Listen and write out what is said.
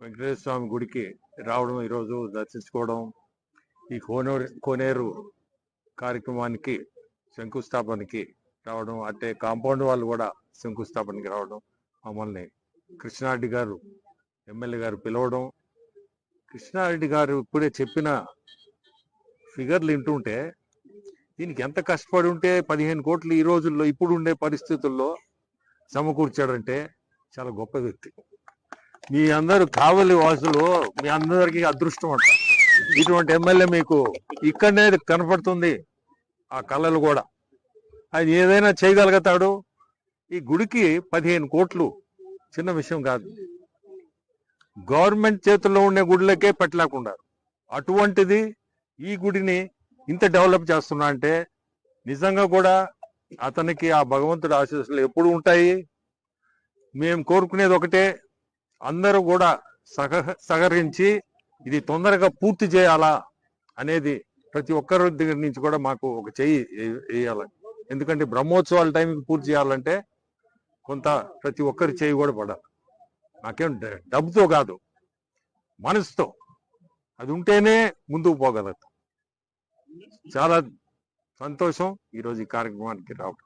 వెంకటేశ్వర స్వామి గుడికి రావడం ఈరోజు దర్శించుకోవడం ఈ కోనేరు కోనేరు కార్యక్రమానికి శంకుస్థాపనకి రావడం అంటే కాంపౌండ్ వాళ్ళు కూడా శంకుస్థాపనకి రావడం మమ్మల్ని కృష్ణారెడ్డి గారు ఎమ్మెల్యే గారు పిలవడం. కృష్ణారెడ్డి గారు ఇప్పుడే చెప్పిన ఫిగర్లు వింటుంటే దీనికి ఎంత కష్టపడి ఉంటే పదిహేను కోట్లు ఈ రోజుల్లో ఇప్పుడు ఉండే పరిస్థితుల్లో సమకూర్చాడంటే చాలా గొప్ప వ్యక్తి. మీ అందరు కావలి వాసులు మీ అందరికీ అదృష్టం అంట. ఇటువంటి ఎమ్మెల్యే మీకు ఇక్కడనే కనపడుతుంది ఆ కళలు కూడా. ఆయన ఏదైనా చేయగలుగుతాడు. ఈ గుడికి పదిహేను కోట్లు చిన్న విషయం కాదు. గవర్నమెంట్ చేతుల్లో ఉండే గుడిలకే పెట్టలేకుండా అటువంటిది ఈ గుడిని ఇంత డెవలప్ చేస్తున్నా అంటే నిజంగా కూడా అతనికి ఆ భగవంతుడి ఆశీస్సులు ఎప్పుడు ఉంటాయి. మేము కోరుకునేది ఒకటే అందరూ కూడా సహ సహకరించి ఇది తొందరగా పూర్తి చేయాలా అనేది ప్రతి ఒక్కరి దగ్గర నుంచి కూడా మాకు ఒక చెయ్యి వేయాలి. ఎందుకంటే బ్రహ్మోత్సవాల టైంకి పూర్తి చేయాలంటే కొంత ప్రతి ఒక్కరి చేయి కూడా పడాలి. నాకేం డబ్బుతో కాదు మనసుతో. అది ఉంటేనే ముందుకు పోగలుగుతాం. చాలా సంతోషం. ఈరోజు ఈ కార్యక్రమానికి రావడం